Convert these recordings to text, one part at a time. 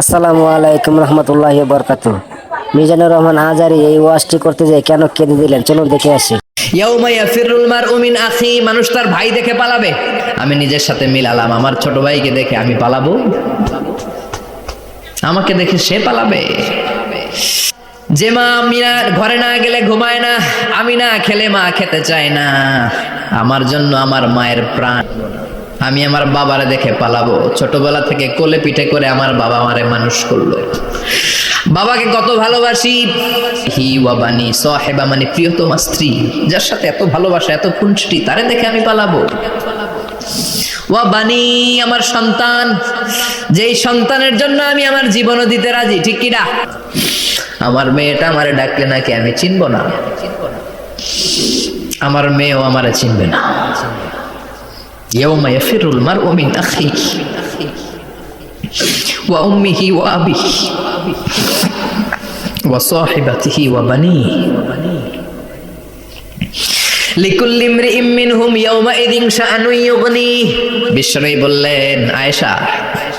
আসসালামু আলাইকুম রহমতুল্লাহ বরকাতু। মিজানুর রহমান আজারি এই ওয়াজটি করতে যাই কেন কেঁদে দিলেন? চলুন দেখে আসি। মিন মানুষ তার ভাই দেখে পালাবে। আমি নিজের সাথে মিলালাম, আমার ছোট ভাইকে দেখে আমি পালাবো। আমাকে দেখে সে পালাবে। যে মা ঘরে না গেলে ঘুমায় না, আমি না খেলে মা খেতে চায় না। আমার জন্য আমার মায়ের প্রাণ। আমি আমার বাবারে দেখে পালাবো। ছোটবেলা থেকে কোলে পিঠে করে আমার বাবা আমারে মানুষ করল। বাবাকে কত ভালোবাসি। হি ওয়াবানি সাহেবা মানে প্রিয়তমা স্ত্রী, যার সাথে এত ভালোবাসা, এত খুনছুটি তারে দেখে আমি পালাবো। ওয়া বানি আমার সন্তান, যেই সন্তানের জন্য আমি আমার জীবনও দিতে রাজি, ঠিক কিনা? আমার মেয়েটা আমারে ডাকলে নাকি আমি চিনব না? আমার মেয়েও আমারে চিনবে না। ইয়াউমা ইয়াফিরুল মারউ মিন আখিহি ওয়া উম্মিহি ওয়া আবিহি ওয়া সাহিবাতিহি ওয়া বানিহি লিকুল্লি ইমরিইম মিনহুম ইয়াউমাইযিন শাআনুন ইউগনি বিশ্বনবী বললেন আয়েশা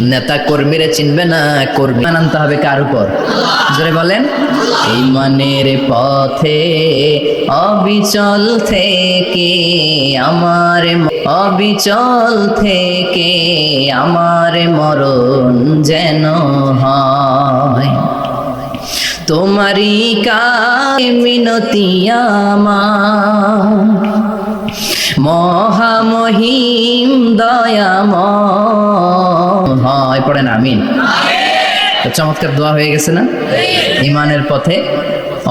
নেতা কর্মীরা চিনবে না কর্মী। আনতে হবে কার উপর? জোরে বলেন। ইমানের পথে অবিচল থেকে আমার অবিচল থেকে আমার মরণ যেন হয়। তোমারই কায় মিনতি আমার। মহামহিম দয়াম হয় পড়েন আমিন। চমৎকার দোয়া হয়ে গেছে না? ইমানের পথে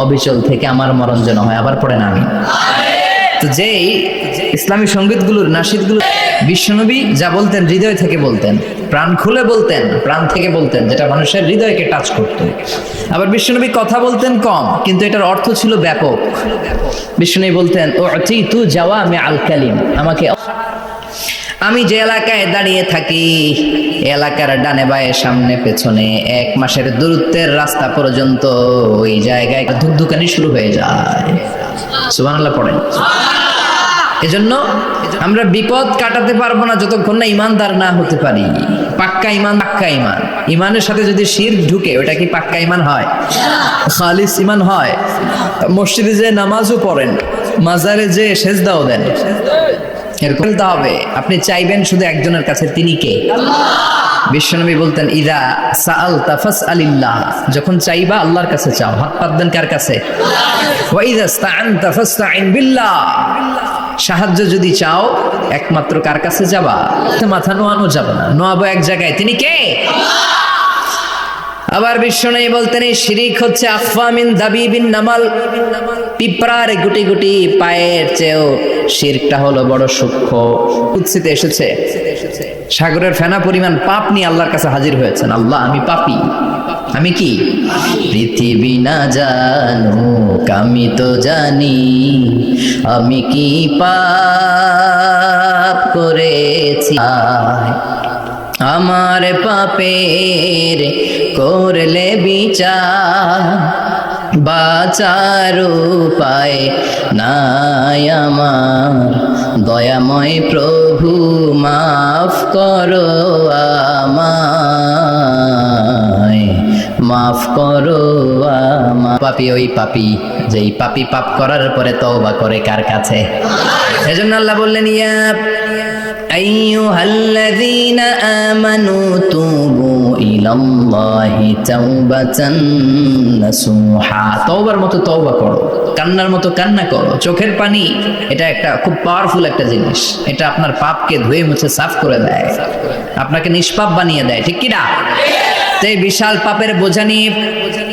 অবিচল থেকে আমার মরণ যেন হয়, আবার পড়েন আমিন। তো যেই ইসলামী সঙ্গীতগুলোর নাসিদগুলো বিশ্বনবী যা বলতেন, হৃদয় থেকে বলতেন, প্রাণ খুলে বলতেন, প্রাণ থেকে বলতেন, যেটা মানুষের হৃদয়কে টাচ করত। আবার বিশ্বনবী কথা বলতেন কম, কিন্তু এটার অর্থ ছিল ব্যাপক। বিশ্বনবী বলতেন ও তু যাওয়া আমি আল কালিম আমাকে আমি যে এলাকায় দাঁড়িয়ে থাকি, এলাকার ডানে বায়ে সামনে পেছনে এক মাসের দূরত্বের রাস্তা পর্যন্ত ওই জায়গায় ধুকধুকানি শুরু হয়ে যায়। সুবহানাল্লাহ পড়েন। এজন্য আমরা বিপদ কাটাতে পারব না যতক্ষণ না ইমানদার না হতে পারি। পাক্কা ইমান পাক্কা ইমান। ইমানের সাথে যদি শির ঢুকে, ওটা কি পাক্কা ইমান হয়? খালিস ইমান হয়। মসজিদে যে নামাজও পড়েন, মাজারে যে সেজদাও দেন এরকম হবে আপনি চাইবেন শুধু একজনের কাছে, তিনি কে? বিশ্বনবী বলতেন, ইদা সাআল তাফাস আলিল্লাহ যখন চাইবা আল্লাহর কাছে চাও, হাত পাত দেন কার কাছে? সাহায্য যদি চাও, একমাত্র কার কাছে যাবা? মাথা নোয়ানো যাবে না। নোয়াবো এক জায়গায়, তিনি কে? আবার বিশ্ব নেই বলতেন এই শিরিক হচ্ছে আফামিন দাবিবিন নামাল। পিঁপড়ার গুটি গুটি পায়ের চেয়েও শিরকটা হলো বড় সূক্ষ্ম। উৎসিতে এসেছে, সাগরের ফেনা পরিমাণ পাপ নিয়ে আল্লাহর কাছে হাজির হয়েছেন। আল্লাহ, আমি পাপি। আমি কি? পৃথিবী না জানুক, আমি তো জানি। আমি কি পাপ করেছি? আমার পাপের করলে বিচার, বাঁচার উপায় নাই আমার। দয়াময় প্রভু, মাফ করো আমায়। মাফ করো আমার পাপি ওই পাপি, যেই পাপি পাপ করার পরে তওবা করে কার কাছে? এজন্য আল্লাহ বললেন, ইয়া أيها الذين آمنوا توبوا إلى الله توبة نصوحا তওবার মতো তওবা করো কান্নার মতো কান্না করো চোখের পানি এটা একটা খুব পাওয়ারফুল একটা জিনিস এটা আপনার পাপকে ধুয়ে মুছে সাফ করে দেয় আপনাকে নিষ্পাপ বানিয়ে দেয় ঠিক কি না তো এই বিশাল পাপের বোঝা নিয়ে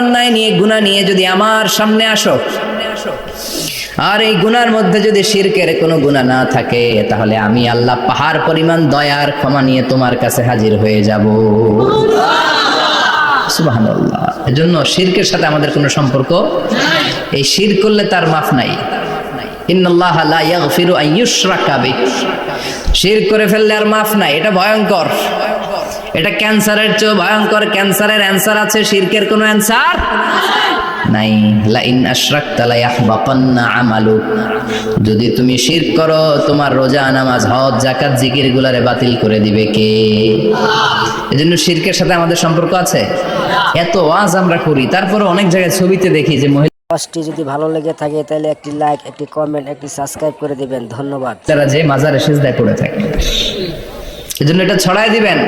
অন্যায় নিয়ে গুণা নিয়ে যদি আমার সামনে আসো, আর এই গুনার মধ্যে যদি শিরকের কোনো গুণা না থাকে, তাহলে আমি আল্লাহ পাহাড় পরিমাণ দয়ার ক্ষমা নিয়ে তোমার কাছে হাজির হয়ে যাব। এজন্য শিরকের সাথে আমাদের কোনো সম্পর্ক এই শির করলে তার মাফ নাই। শির করে ফেললে আর মাফ নাই। এটা ভয়ঙ্কর। এটা ক্যান্সারের চেয়ে ভয়ঙ্কর ক্যান্সারের অ্যান্সার আছে শিরকের কোনো অ্যান্সার নাই। লা ইন আশরাকতা লা ইয়াহবাতান্না আমালুক যদি তুমি শিরক করো তোমার রোজা নামাজ হজ যাকাত জিকির গুলারে বাতিল করে দিবে কে? এজন্য শিরকের সাথে আমাদের সম্পর্ক আছে? এত ওয়াজ আমরা করি তারপরে অনেক জায়গায় ছবিতে দেখি যে মহিলা ওয়াজটি যদি ভালো লেগে থাকে তাহলে একটি লাইক একটি কমেন্ট একটি সাবস্ক্রাইব করে দিবেন। ধন্যবাদ। যারা যে মাজারে সেজদায় পড়ে থাকে। এজন্য এটা ছড়াই দিবেন।